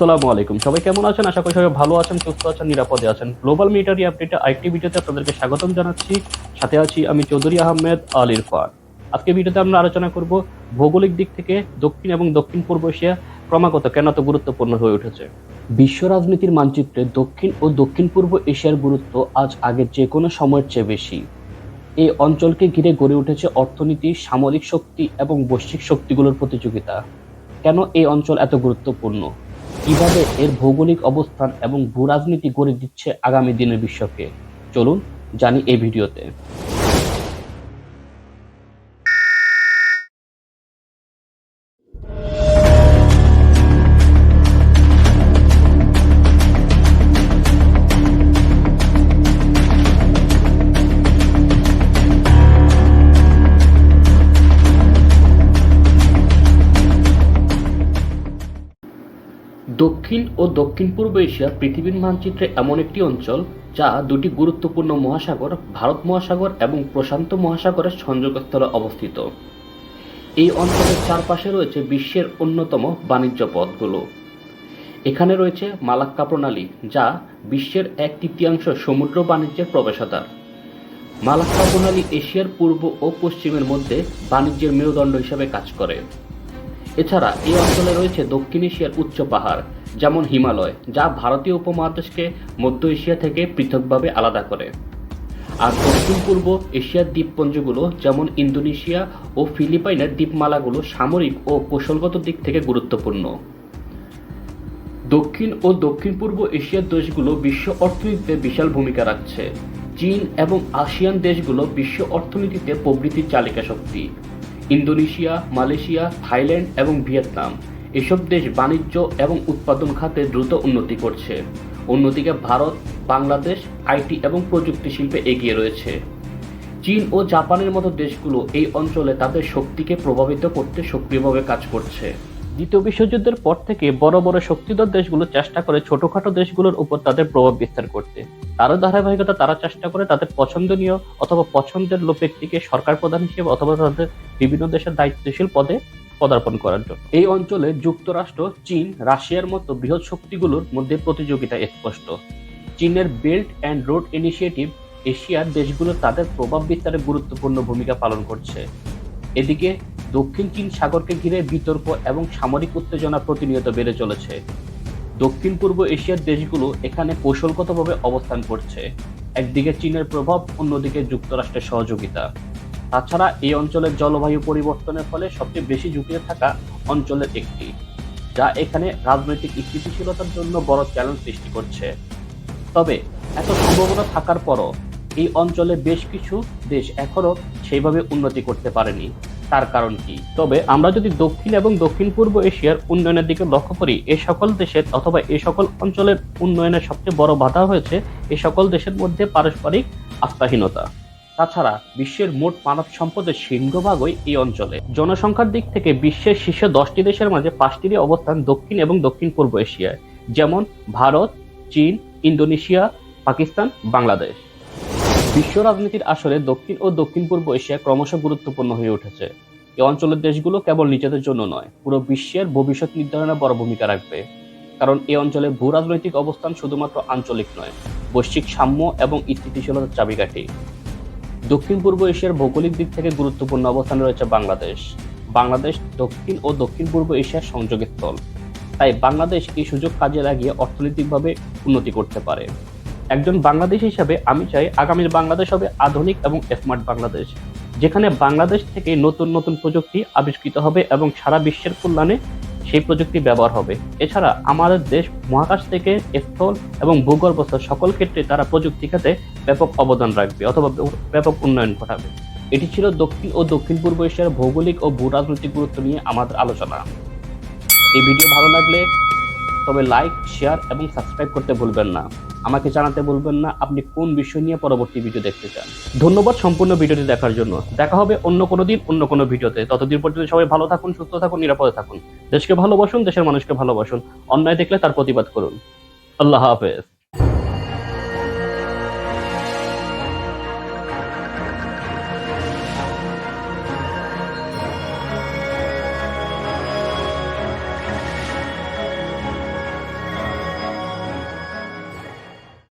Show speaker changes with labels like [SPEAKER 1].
[SPEAKER 1] আসসালামু আলাইকুম। সবাই কেমন আছেন? আশা করি সবাই ভালো আছেন, সুস্থ আছেন, নিরাপদে আছেন। গ্লোবাল মিলিটারি আপডেটে আরেকটি ভিডিওতে আপনাদেরকে স্বাগতম জানাচ্ছি। সাথে আছি আমি চৌধুরী আহমেদ, আল ইরফান। আজকে ভিডিওতে আমরা আলোচনা করব ভৌগোলিক দিক থেকে দক্ষিণ এবং দক্ষিণ পূর্ব এশিয়া ক্রমাগত কেন এত গুরুত্বপূর্ণ হয়ে উঠেছে? বিশ্ব রাজনীতির মানচিত্রে দক্ষিণ ও দক্ষিণ পূর্ব এশিয়ার গুরুত্ব আজ আগের যে কোনো সময়ের চেয়ে বেশি। এই অঞ্চলকে ঘিরে গড়ে উঠেছে অর্থনীতি, সামরিক শক্তি এবং বৈশ্বিক শক্তিগুলোর প্রতিযোগিতা। কেন এই অঞ্চল এত গুরুত্বপূর্ণ? কীভাবে এর ভৌগোলিক অবস্থান এবং ভূরাজনীতি গড়ে দিচ্ছে আগামী দিনের বিশ্বকে। চলুন জানি এই ভিডিওতে। দক্ষিণ ও দক্ষিণ পূর্ব এশিয়া পৃথিবীর মানচিত্রে এমন একটি অঞ্চল যা দুটি গুরুত্বপূর্ণ মহাসাগর, ভারত মহাসাগর এবং প্রশান্ত মহাসাগরের সংযোগস্থলে অবস্থিত। এই অঞ্চলের চারপাশে রয়েছে বিশ্বের অন্যতম বাণিজ্য পথগুলো। এখানে রয়েছে মালাক্কা প্রণালী, যা বিশ্বের এক তৃতীয়াংশ সমুদ্র বাণিজ্যের প্রবেশদ্বার। মালাক্কা প্রণালী এশিয়ার পূর্ব ও পশ্চিমের মধ্যে বাণিজ্যের মেরুদণ্ড হিসাবে কাজ করে। এছাড়া এই অঞ্চলে রয়েছে দক্ষিণ এশিয়ার উচ্চ পাহাড়, যেমন হিমালয়, যা ভারতীয় উপমহাদেশকে মধ্য এশিয়া থেকে পৃথকভাবে আলাদা করে। আর দক্ষিণ পূর্ব এশিয়ার দ্বীপপুঞ্জগুলো, যেমন ইন্দোনেশিয়া ও ফিলিপাইনের দ্বীপমালাগুলো সামরিক ও কৌশলগত দিক থেকে গুরুত্বপূর্ণ। দক্ষিণ ও দক্ষিণ পূর্ব এশিয়ার দেশগুলো বিশ্ব অর্থনীতিতে বিশাল ভূমিকা রাখছে। চীন এবং আসিয়ান দেশগুলো বিশ্ব অর্থনীতিতে প্রবৃদ্ধির চালিকা শক্তি ইন্দোনেশিয়া, মালয়েশিয়া, থাইল্যান্ড এবং ভিয়েতনাম। এসব দেশ বাণিজ্য এবং উৎপাদন খাতে দ্রুত উন্নতি করছে। অন্যদিকে ভারত, বাংলাদেশ, আইটি এবং প্রযুক্তি শিল্পে এগিয়ে রয়েছে। চীন ও জাপানের মতো দেশগুলো এই অঞ্চলে তাদের শক্তিকে প্রভাবিত করতে সক্রিয়ভাবে কাজ করছে। দ্বিতীয় বিশ্বযুদ্ধের পর থেকে বড় বড় শক্তিধর দেশগুলো চেষ্টা করে ছোটখাটো দেশগুলোর উপর তাদের প্রভাব বিস্তার করতে। তারও ধারাবাহিকতা তারা চেষ্টা করে তাদের পছন্দনীয় অথবা পছন্দের লোক ব্যক্তিকে সরকার প্রধান হিসেবে অথবা তাদের বিভিন্ন দেশের দায়িত্বশীল পদে পদার্পণ করার জন্য। এই অঞ্চলে যুক্তরাষ্ট্র, চীন, রাশিয়ার মতো বৃহৎ শক্তিগুলোর মধ্যে প্রতিযোগিতা স্পষ্ট। চীনের বেল্ট অ্যান্ড রোড ইনিশিয়েটিভ এশিয়ার দেশগুলো তাদের প্রভাব বিস্তারে গুরুত্বপূর্ণ ভূমিকা পালন করছে। এদিকে দক্ষিণ চীন সাগরকে ঘিরে বিতর্ক এবং সামরিক উত্তেজনা প্রতিনিয়ত বেড়ে চলেছে। দক্ষিণ পূর্ব এশিয়ার দেশগুলো এখানে কৌশলগতভাবে অবস্থান করছে। একদিকে চীনের প্রভাব, অন্যদিকে যুক্তরাষ্ট্রের সহযোগিতা। তাছাড়া এই অঞ্চলের জলবায়ু পরিবর্তনের ফলে সবচেয়ে বেশি ঝুঁকিতে থাকা অঞ্চলের একটি, যা এখানে রাজনৈতিক স্থিতিশীলতার জন্য বড় চ্যালেঞ্জ সৃষ্টি করছে। তবে এত সম্ভাবনা থাকার পরও এই অঞ্চলে বেশ কিছু দেশ এখনও সেইভাবে উন্নতি করতে পারেনি। তার কারণ কি? তবে আমরা যদি দক্ষিণ এবং দক্ষিণ পূর্ব এশিয়ার উন্নয়নের দিকে লক্ষ্য করি, এ সকল দেশের অথবা এ সকল অঞ্চলের উন্নয়নের সবচেয়ে বড় বাধা হয়েছে এ সকল দেশের মধ্যে পারস্পরিক আস্থাহীনতা। তাছাড়া বিশ্বের মোট মানব সম্পদের সিংহভাগই এই অঞ্চলে। জনসংখ্যার দিক থেকে বিশ্বের শীর্ষ দশটি দেশের মাঝে পাঁচটিরই অবস্থান দক্ষিণ এবং দক্ষিণ পূর্ব এশিয়ায়, যেমন ভারত, চীন, ইন্দোনেশিয়া, পাকিস্তান, বাংলাদেশ। বিশ্ব রাজনীতির আসরে দক্ষিণ ও দক্ষিণ পূর্ব এশিয়া ক্রমশ গুরুত্বপূর্ণ হয়ে উঠেছে। এই অঞ্চলের দেশগুলো কেবল নিজেদের জন্য নয়, পুরো বিশ্বের ভবিষ্যৎ নির্ধারণে বড় ভূমিকা রাখবে। কারণ এই অঞ্চলে ভূ রাজনৈতিক অবস্থান শুধুমাত্র আঞ্চলিক নয়, বৈশ্বিক সাম্য এবং স্থিতিশীলতার চাবিকাঠি। দক্ষিণ পূর্ব এশিয়ার ভৌগোলিক দিক থেকে গুরুত্বপূর্ণ অবস্থানে রয়েছে বাংলাদেশ। বাংলাদেশ দক্ষিণ ও দক্ষিণ পূর্ব এশিয়ার সংযোগস্থল তাই বাংলাদেশ এই সুযোগ কাজে লাগিয়ে অর্থনৈতিকভাবে উন্নতি করতে পারে। একজন বাংলাদেশ হিসাবে আমি চাই আগামীর বাংলাদেশ হবে আধুনিক এবং স্মার্ট বাংলাদেশ, যেখানে বাংলাদেশ থেকে নতুন নতুন প্রযুক্তি আবিষ্কৃত হবে এবং সারা বিশ্বের কল্যাণে সেই প্রযুক্তি ব্যবহার হবে। এছাড়া আমাদের দেশ মহাকাশ থেকে স্থল এবং ভূগর্ভস্থ সকল ক্ষেত্রে তারা প্রযুক্তি খাতে ব্যাপক অবদান রাখবে অথবা ব্যাপক উন্নয়ন ঘটাবে। এটি ছিল দক্ষিণ ও দক্ষিণ পূর্ব এশিয়ার ভৌগোলিক ও ভূ রাজনৈতিক গুরুত্ব নিয়ে আমাদের আলোচনা। এই ভিডিও ভালো লাগলে তবে লাইক শেয়ার এবং সাবস্ক্রাইব করতে ভুলবেন না। আমাকে জানাতে বলবেন না আপনি কোন বিষয় নিয়ে পরবর্তী ভিডিও দেখতে চান। ধন্যবাদ সম্পূর্ণ ভিডিওটি দেখার জন্য। দেখা হবে অন্য কোনো দিন, অন্য কোনো ভিডিওতে। ততদিন পর্যন্ত সবাই ভালো থাকুন, সুস্থ থাকুন, নিরাপদে থাকুন। দেশকে ভালোবাসুন, দেশের মানুষকে ভালোবাসুন। অন্যায় দেখলে তার প্রতিবাদ করুন। আল্লাহ হাফেজ।